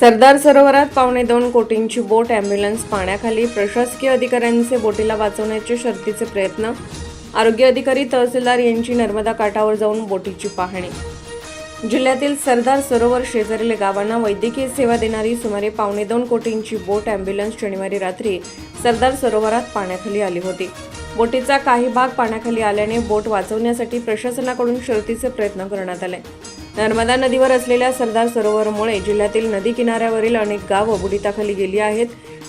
सरदार सरोवरात पावणे दोन कोटींची बोट ॲम्ब्युलन्स पाण्याखाली प्रशासकीय अधिकाऱ्यांचे बोटीला वाचवण्याचे शर्तीचे प्रयत्न. आरोग्य अधिकारी तहसीलदार यांची नर्मदा काठावर जाऊन बोटीची पाहणी. जिल्ह्यातील सरदार सरोवर शेजारील गावांना वैद्यकीय सेवा देणारी सुमारे पावणे दोन कोटींची बोट ॲम्ब्युलन्स शनिवारी रात्री सरदार सरोवरात पाण्याखाली आली होती. बोटीचा काही भाग पाण्याखाली आल्याने बोट वाचवण्यासाठी प्रशासनाकडून शर्तीचे प्रयत्न करण्यात आले. नर्मदा नदीवर असलेल्या सरदार सरोवरमुळे जिल्ह्यातील नदी किनाऱ्यावरील अनेक गावं बुडिताखाली गेली आहेत.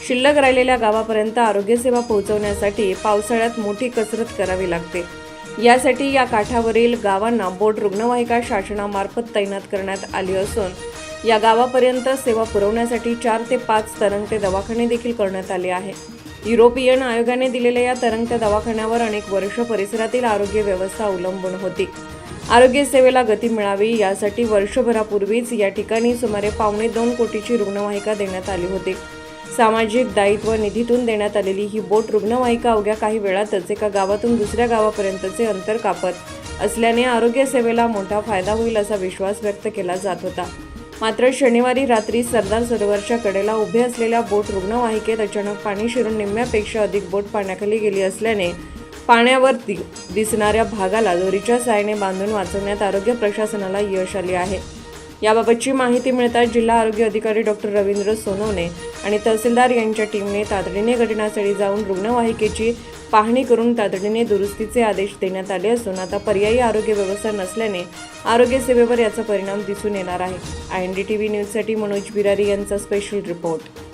शिल्लक राहिलेल्या गावापर्यंत आरोग्यसेवा पोहोचवण्यासाठी पावसाळ्यात मोठी कसरत करावी लागते. यासाठी या काठावरील गावांना बोट रुग्णवाहिका शासनामार्फत तैनात करण्यात आली असून या गावापर्यंत सेवा पुरवण्यासाठी चार ते पाच तरंगते दवाखाने देखील करण्यात आले आहे युरोपियन आयोगाने दिलेल्या या तरंगत्या दवाखान्यावर अनेक वर्ष परिसरातील आरोग्य व्यवस्था अवलंबून होती. आरोग्य सेवेला गती मिळावी यासाठी वर्षभरापूर्वीच या ठिकाणी सुमारे पावणे दोन कोटीची रुग्णवाहिका देण्यात आली होती. सामाजिक दायित्व निधीतून देण्यात आलेली ही बोट रुग्णवाहिका अवघ्या काही वेळातच एका गावातून दुसऱ्या गावापर्यंतचे अंतर कापत असल्याने आरोग्य सेवेला मोठा फायदा होईल असा विश्वास व्यक्त केला जात होता. मात्र शनिवारी रात्री सरदार सरोवरच्या कडेला उभे असलेल्या बोट रुग्णवाहिकेत अचानक पाणी शिरून निम्म्यापेक्षा अधिक बोट पाण्याखाली गेली असल्याने पाण्यावर दि दिसणाऱ्या भागाला दोरीच्या सायने बांधून वाचवण्यात आरोग्य प्रशासनाला यश आले आहे. याबाबतची माहिती मिळताच जिल्हा आरोग्य अधिकारी डॉक्टर रवींद्र सोनवणे आणि तहसीलदार यांच्या टीमने तातडीने घटनास्थळी जाऊन रुग्णवाहिकेची पाहणी करून तातडीने दुरुस्तीचे आदेश देण्यात आले असून आता पर्यायी आरोग्य व्यवस्था नसल्याने आरोग्य सेवेवर याचा परिणाम दिसून येणार आहे. I N D T V न्यूजसाठी मनोज बिरारी यांचा स्पेशल रिपोर्ट.